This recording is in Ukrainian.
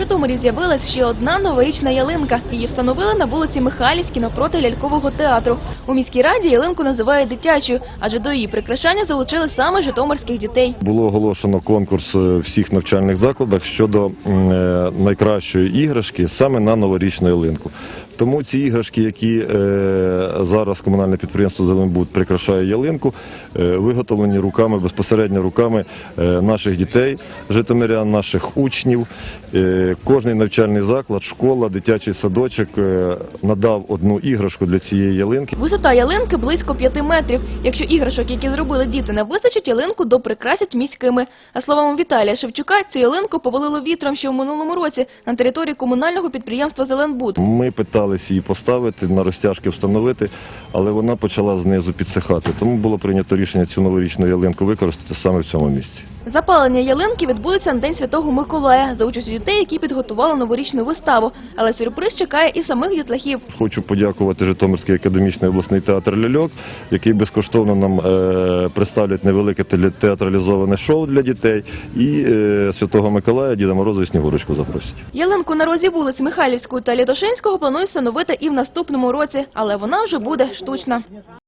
Житомирі з'явилась ще одна новорічна ялинка. Її встановили на вулиці Михайлівській навпроти лялькового театру. У міській раді ялинку називають дитячою, адже до її прикрашання залучили саме житомирських дітей. Було оголошено конкурс е, всіх навчальних закладах щодо е, найкращої іграшки саме на новорічну ялинку. Тому ці іграшки, які е, зараз комунальне підприємство «Зеленбуд» прикрашає ялинку, е, виготовлені руками, безпосередньо руками е, наших дітей, житомирян, наших учнів. Кожний навчальний заклад, школа, дитячий садочок надав одну іграшку для цієї ялинки. Висота ялинки близько 5 метрів. Якщо іграшок, які зробили діти, не вистачить, ялинку доприкрасять міськими. А словами Віталія Шевчука, цю ялинку повалило вітром ще в минулому році на території комунального підприємства «Зеленбуд». Ми питалися її поставити, на розтяжки встановити, але вона почала знизу підсихати. Тому було прийнято рішення цю новорічну ялинку використати саме в цьому місці. Запалення ялинки відбудеться на День Святого Миколая за участю дітей, які підготували новорічну виставу. Але сюрприз чекає і самих дітлахів. Хочу подякувати Житомирський академічний обласний театр Ляльок, який безкоштовно нам е, представлять невелике театралізоване шоу для дітей. І е, Святого Миколая, Діда Мороза і Снігурочку запросять. Ялинку на розі вулиць Михайлівського та Літошинського планують встановити і в наступному році, але вона вже буде штучна.